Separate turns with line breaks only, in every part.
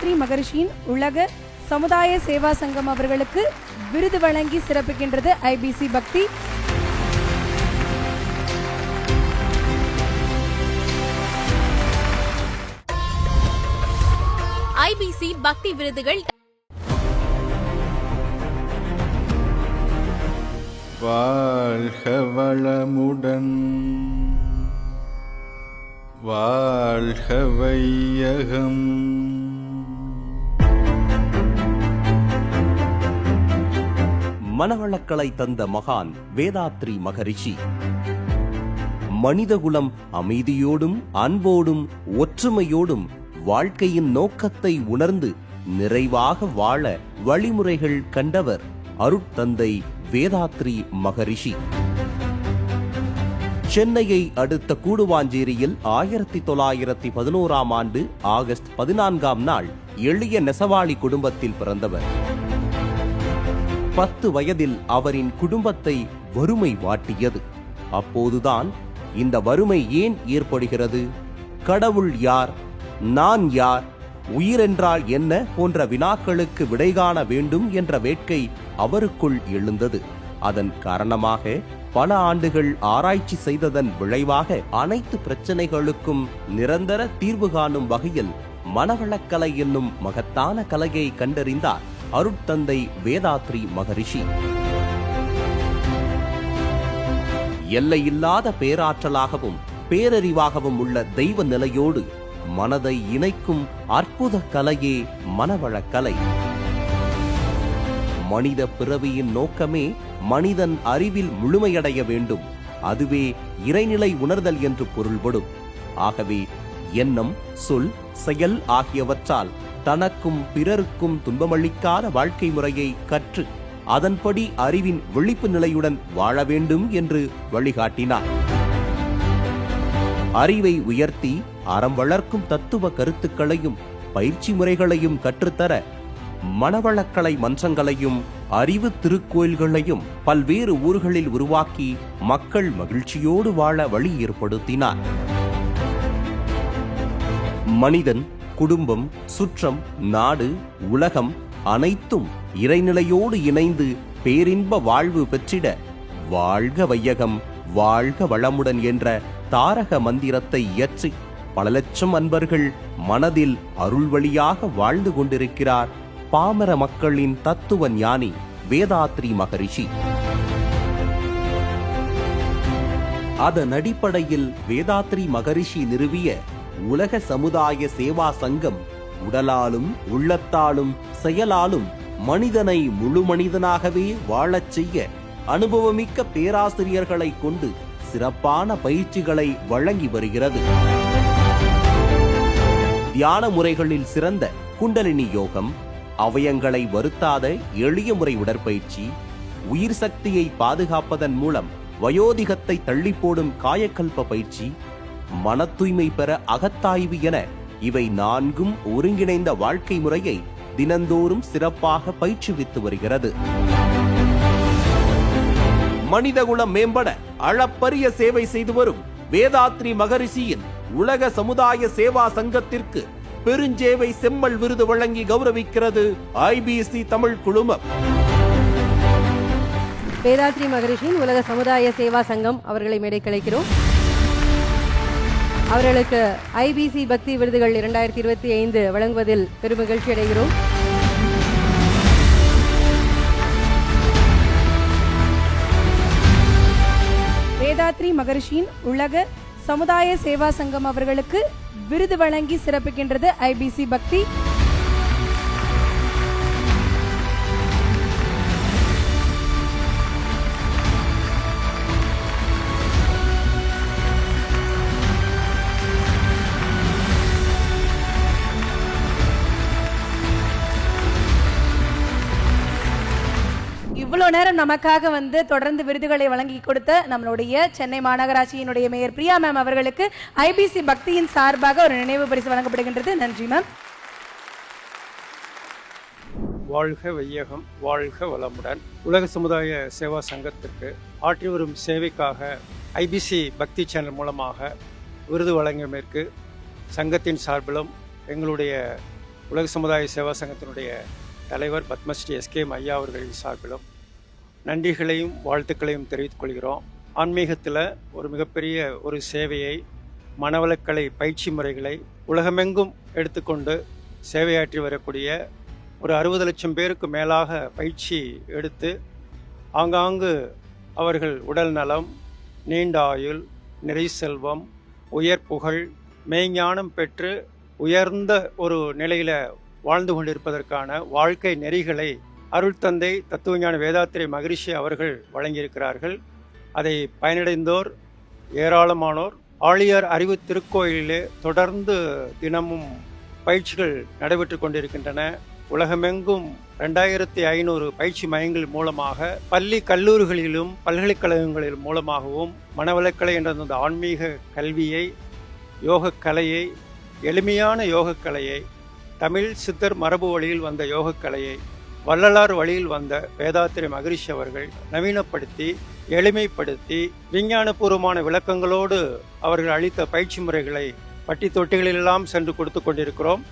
வேதாத்ரி மகரிஷியின் உலக சமுதாய சேவா சங்கம் அவர்களுக்கு விருது வழங்கி சிறப்பிக்கின்றது ஐபிசி பக்தி.
ஐபிசி பக்தி விருதுகள்.
வாழ்க வளமுடன். வாழ்க வையகம்.
மனவளக்கலை தந்த மகான் வேதாத்ரி மகரிஷி. மனிதகுலம் அமைதியோடும் அன்போடும் ஒற்றுமையோடும் வாழ்க்கையின் நோக்கத்தை உணர்ந்து நிறைவாக வாழ வழிமுறைகள் கண்டவர் அருட்தந்தை வேதாத்ரி மகரிஷி. சென்னையை அடுத்த கூடுவாஞ்சேரியில் ஆயிரத்தி தொள்ளாயிரத்தி பதினோராம் ஆண்டு ஆகஸ்ட் பதினான்காம் நாள் எளிய நெசவாளி குடும்பத்தில் பிறந்தவர். பத்து வயதில் அவரின் குடும்பத்தை வறுமை வாட்டியது. அப்போதுதான் இந்த வறுமை ஏன் ஏற்படுகிறது? கடவுள் யார்? நான் யார்? உயிரென்றால் என்ன போன்ற வினாக்களுக்கு விடை காண வேண்டும் என்ற வேட்கை அவருக்குள் எழுந்தது. அதன் காரணமாக பல ஆண்டுகள் ஆராய்ச்சி செய்ததன் விளைவாக அனைத்து பிரச்சனைகளுக்கும் நிரந்தர தீர்வு காணும் வகையில் மனவளக்கலை என்னும் மகத்தான கலையை கண்டறிந்தார். அருட்தந்தை வேதாத்ரி மகரிஷி. எல்லையில்லாத பேராற்றலாகவும் பேரறிவாகவும் உள்ள தெய்வ நிலையோடு மனதை இணைக்கும் அற்புத கலையே மனவளக்கலை மனித பிறவியின் நோக்கமே மனிதன் அறிவில் முழுமையடைய வேண்டும். அதுவே இறைநிலை உணர்தல் என்று பொருள்படும். ஆகவே எண்ணம் சொல் செயல் ஆகியவற்றால் தனக்கும் பிறருக்கும் துன்பமளிக்காத வாழ்க்கை முறையை கற்று அதன்படி அறிவின் விழிப்பு நிலையுடன் வாழ வேண்டும் என்று வழிகாட்டினார். அறிவை உயர்த்தி அறம் வளர்க்கும் தத்துவ கருத்துக்களையும் பயிற்சி முறைகளையும் கற்றுத்தர மனவளக்கலை மன்றங்களையும் அறிவு திருக்கோயில்களையும் பல்வேறு ஊர்களில் உருவாக்கி மக்கள் மகிழ்ச்சியோடு வாழ வழி ஏற்படுத்தினார். மனிதன் குடும்பம் சுற்றம் நாடு உலகம் அனைத்தும் இறைநிலையோடு இணைந்து பேரின்ப வாழ்வு பெற்றிட வாழ்க வையகம் வாழ்க வளமுடன் என்ற தாரக மந்திரத்தை இயற்றி பல லட்சம் அன்பர்கள் மனதில் அருள் வழியாக வாழ்ந்து கொண்டிருக்கிறார் பாமர மக்களின் தத்துவ ஞானி வேதாத்ரி மகரிஷி. அதன் அடிப்படையில் வேதாத்ரி மகரிஷி நிறுவிய உலக சமுதாய சேவா சங்கம் உடலாலும் உள்ளத்தாலும் செயலாலும் மனிதனை முழு மனிதனாகவே வாழச் செய்ய அனுபவமிக்க பேராசிரியர்களை கொண்டு சிறப்பான பயிற்சிகளை வழங்கி வருகிறது. தியான முறைகளில் சிறந்த குண்டலினி யோகம் அவயங்களை வருத்தாத எளிய முறை உடற்பயிற்சி உயிர் சக்தியை பாதுகாப்பதன் மூலம் வயோதிகத்தை தள்ளி போடும் காயக்கல்ப பயிற்சி மன தூய்மை பெற அகத்தாய்வு என இவை நான்கும் ஒருங்கிணைந்த வாழ்க்கை முறையை தினந்தோறும் சிறப்பாக பயிற்றுவித்து வருகிறது. மனிதகுலம் மேம்பட அளப்பரிய சேவை செய்து வரும் வேதாத்ரி மகரிஷியின் உலக சமுதாய சேவா சங்கத்திற்கு பெருஞ்சேவை செம்மல் விருது வழங்கி கௌரவிக்கிறது ஐபிசி தமிழ் குழுமம்.
வேதாத்ரி மகரிஷியின் உலக சமுதாய சேவா சங்கம் அவர்களை மேடை கிடைக்கிறோம் அவர்களுக்கு ஐபிசி பக்தி விருதுகள் இரண்டாயிரத்தி இருபத்தி ஐந்து வழங்குவதில் பெருமகிழ்ச்சி அடைகிறோம்.
வேதாத்ரி மகரிஷியின் உலக சமுதாய சேவா சங்கம் அவர்களுக்கு விருது வழங்கி சிறப்பிக்கின்றது ஐபிசி பக்தி. நேரம் நமக்காக வந்து தொடர்ந்து விருதுகளை வழங்கி கொடுத்த நம்மளுடைய சென்னை மாநகராட்சியினுடைய மேயர் பிரியா மேம் அவர்களுக்கு ஐபிசி பக்தியின் சார்பாக ஒரு நினைவு பரிசு வழங்கப்படுகின்றது. நன்றி மேம்.
வாழ்க வையகம் வாழ்க வளமுடன். உலக சமுதாய சேவா சங்கத்திற்கு ஆற்றி வரும் சேவைக்காக ஐபிசி பக்தி சேனல் மூலமாக விருது வழங்கியமைக்கு சங்கத்தின் சார்பிலும் எங்களுடைய உலக சமுதாய சேவா சங்கத்தினுடைய தலைவர் பத்மஸ்ரீ எஸ்கே ஐயா அவர்களின் சார்பிலும் நன்றிகளையும் வாழ்த்துக்களையும் தெரிவித்துக் கொள்கிறோம். ஆன்மீகத்தில் ஒரு மிகப்பெரிய ஒரு சேவையை மனவளக்கலை பயிற்சி முறைகளை உலகமெங்கும் எடுத்துக்கொண்டு சேவையாற்றி வரக்கூடிய ஒரு அறுபது லட்சம் பேருக்கு மேலாக பயிற்சி எடுத்து ஆங்காங்கு அவர்கள் உடல் நலம் நீண்ட ஆயுள் நிறை செல்வம் உயர் புகழ் மெய்ஞானம் பெற்று உயர்ந்த ஒரு நிலையில் வாழ்ந்து கொண்டிருப்பதற்கான வாழ்க்கை நெறிகளை அருள் தந்தை தத்துவஞான வேதாத்திரை மகரிஷி அவர்கள் வழங்கியிருக்கிறார்கள். அதை பயனடைந்தோர் ஏராளமானோர் ஆழியார் அறிவு திருக்கோயிலே தொடர்ந்து தினமும் பயிற்சிகள் நடைபெற்று கொண்டிருக்கின்றன. உலகமெங்கும் ரெண்டாயிரத்தி ஐநூறு பயிற்சி மையங்கள் மூலமாக பள்ளி கல்லூரிகளிலும் பல்கலைக்கழகங்களில் மூலமாகவும் மனவளக்கலை என்ற அந்த ஆன்மீக கல்வியை யோகக்கலையை எளிமையான யோகக்கலையை தமிழ் சித்தர் மரபு வழியில் வந்த யோகக்கலையை வள்ளலார் வழியில் வந்த வேதாத்திரி மகரிஷி அவர்கள் நவீனப்படுத்தி எளிமைப்படுத்தி விஞ்ஞானபூர்வமான விளக்கங்களோடு அவர்கள் அளித்த பயிற்சி முறைகளை பட்டி தொட்டிகளிலெல்லாம் சென்று கொடுத்து கொண்டிருக்கிறோம்.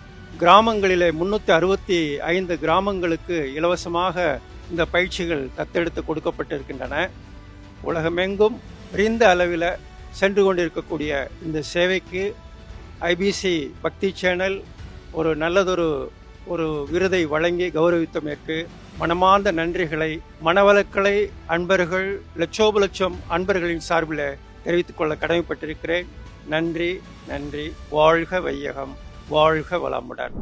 கிராமங்களிலே முன்னூற்றி அறுபத்தி ஐந்து கிராமங்களுக்கு இலவசமாக இந்த பயிற்சிகள் தத்தெடுத்து கொடுக்கப்பட்டிருக்கின்றன. உலகமெங்கும் விரிந்த அளவில் சென்று கொண்டிருக்கக்கூடிய இந்த சேவைக்கு ஐபிசி பக்தி சேனல் ஒரு நல்லதொரு ஒரு விருதை வழங்கி கௌரவித்தமைக்கு மனமார்ந்த நன்றிகளை மனவளக்கலை அன்பர்கள் லட்சோப லட்சம் அன்பர்களின் சார்பில் தெரிவித்துக் கொள்ள கடமைப்பட்டிருக்கிறேன். நன்றி நன்றி. வாழ்க வையகம் வாழ்க வளமுடன்.